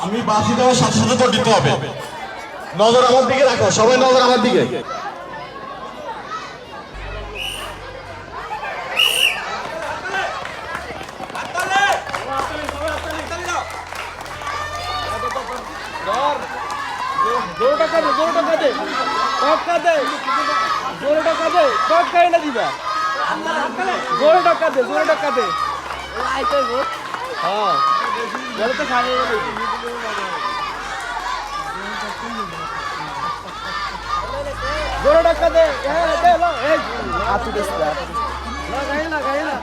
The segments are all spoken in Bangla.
আমি বাসি দেওয়ার সাথে সাথে তোর দিতে হবে। নজর আমার দিকে রাখো সবাই নজর আমার দিকে। জোরে টাকা দে জোরে টাকা দে টাকা দে জোরে টাকা দে টাকা এনে দিবা জোরে টাকা দে। জোরে হ্যাঁ। জোরে তো জোরে টাকা দে। হ্যাঁ দে লো এই। হাতু দেস লাগাই লাগাই না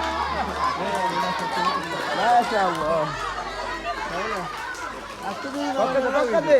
মাশাআল্লাহ টাকা দে টাকা দে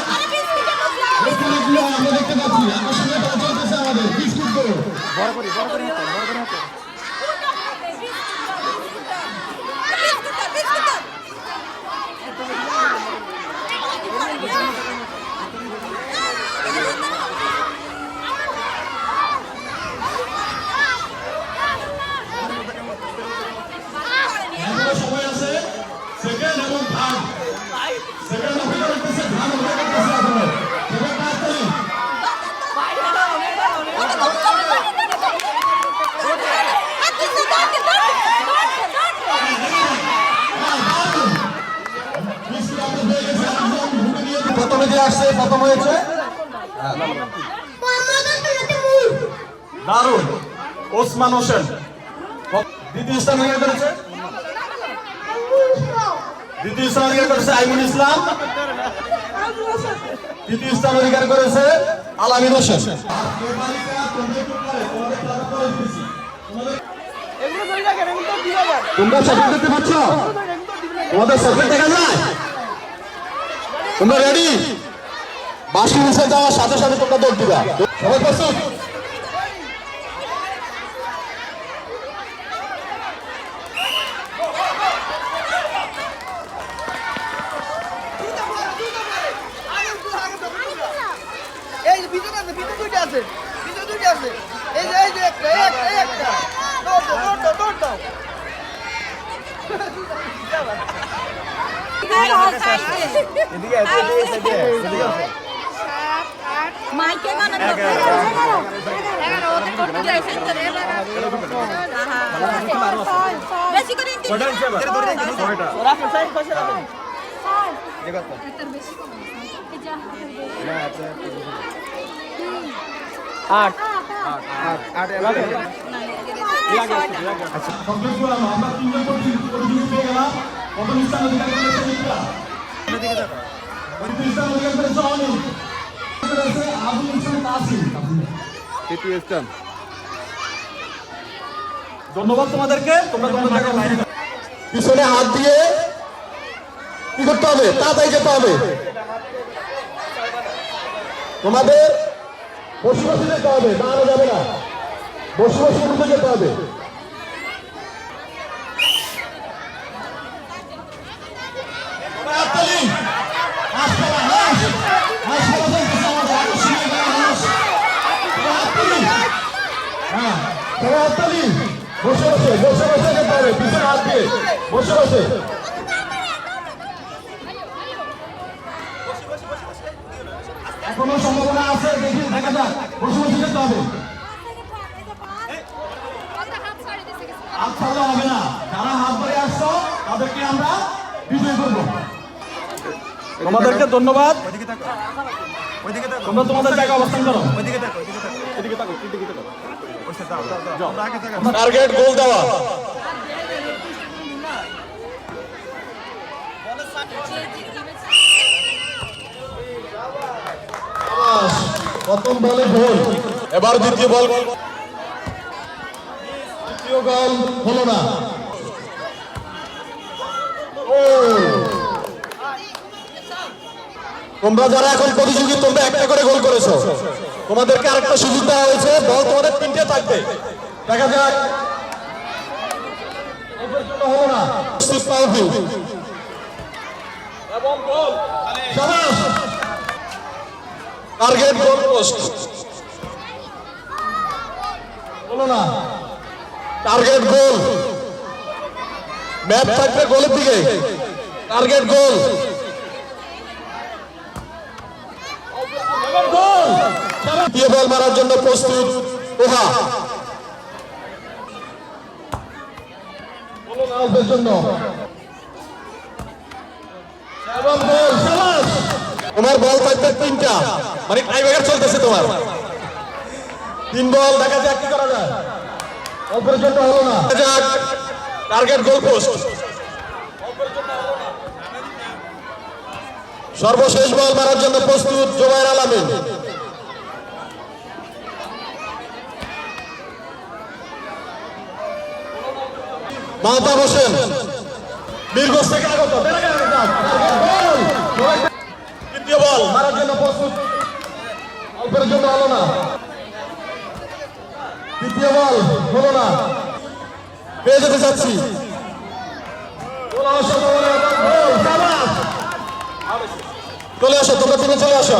করো এখনও সময় আছে সেকেন্ড এবং থার্ড সেকেন্ড অফিসার করতেছে থার্ড অফিসার করতেছে এখনও সবাই তাড়াতাড়ি বিস্কুট আসছে, প্রথম হয়েছে? দারুণ ওসমান হোসেন। দ্বিতীয় স্থান অধিকার করেছে দ্বিতীয় স্থান অধিকার করেছে আইমুল ইসলাম। তৃতীয় স্থান অধিকার করেছে আলামিন হোসেন। তোমরা চকলেট দেখতে পাচ্ছ? তোমাদের চকলেট দেখা যায়? তোমরা রেডি বাসি মিশে যাওয়ার সাথে সাথে তোমরা দৌড় দিবা। সবাই প্রস্তুত? এই যে ভিতরে আট আট কমপ্লিট আমরা তিনজন প্রতিযোগী পেয়ে গেলাম প্রথম স্থান অধিকার করেছে মিত্রা অধিকার করেছে অনিল করেছে আবুল ইসলাম তাসিম তৃতীয় স্থান। ধন্যবাদ তোমাদেরকে। তোমরা তোমাদের পিছনে হাত দিয়ে কি করতে হবে? তাড়াতাড়ি যেতে হবে। তোমাদের বসে বসে যেতে হবে দাঁড়ানো যাবে না। বসে বসে উঠে যেতে হবে। সবাই হাততালি! বসে বসে বসে বসে হবে পিছনে হাত দিয়ে। বসে বসে। এখনও সম্ভাবনা আছে, দেখি, দেখা যাক। বসে বসে যেতে হবে। হাত হবে না। যারা হাত ধরে আসছো, তাদেরকে আমরা বিজয় করব। তোমাদেরকে ধন্যবাদ। ওইদিকে দেখো। তোমরা তোমাদের জায়গায় অবস্থান করো। ওইদিকে দেখো দেখো। এদিকে টার্গেট গোল দেওয়া। প্রথম বলে গোল। এবার দ্বিতীয় বল। দ্বিতীয় গোল হলো না। ও! তোমরা যারা এখন প্রতিযোগী, তোমরা একটা করে গোল করেছ। তোমাদেরকে আরেকটা সুযোগ দেওয়া হয়েছে। বল তোমাদের তিনটে থাকবে। দেখা যাক। Target goal target goal map থাকবে গোলের দিকে। টার্গেট গোল দ্বিতীয় বল মারার জন্য প্রস্তুত ওহা। তোমার বল থাকবে তিনটা। মানে চলতেছে তোমার। তিন বল, দেখা যাক কি করা যায়। জন্য হলো টার্গেট সর্বশেষ বল মারার জন্য প্রস্তুত জোবাইর আলামিন। মাহতাব হোসেন বীরগঞ্জ থেকে আগত তৃতীয় বল মারার জন্য প্রস্তুত অল্পের জন্য হলো না। তৃতীয় বল হলো না। পেয়ে যেতে চাচ্ছি। চলে আসো তোমরা, তুমি চলে আসো।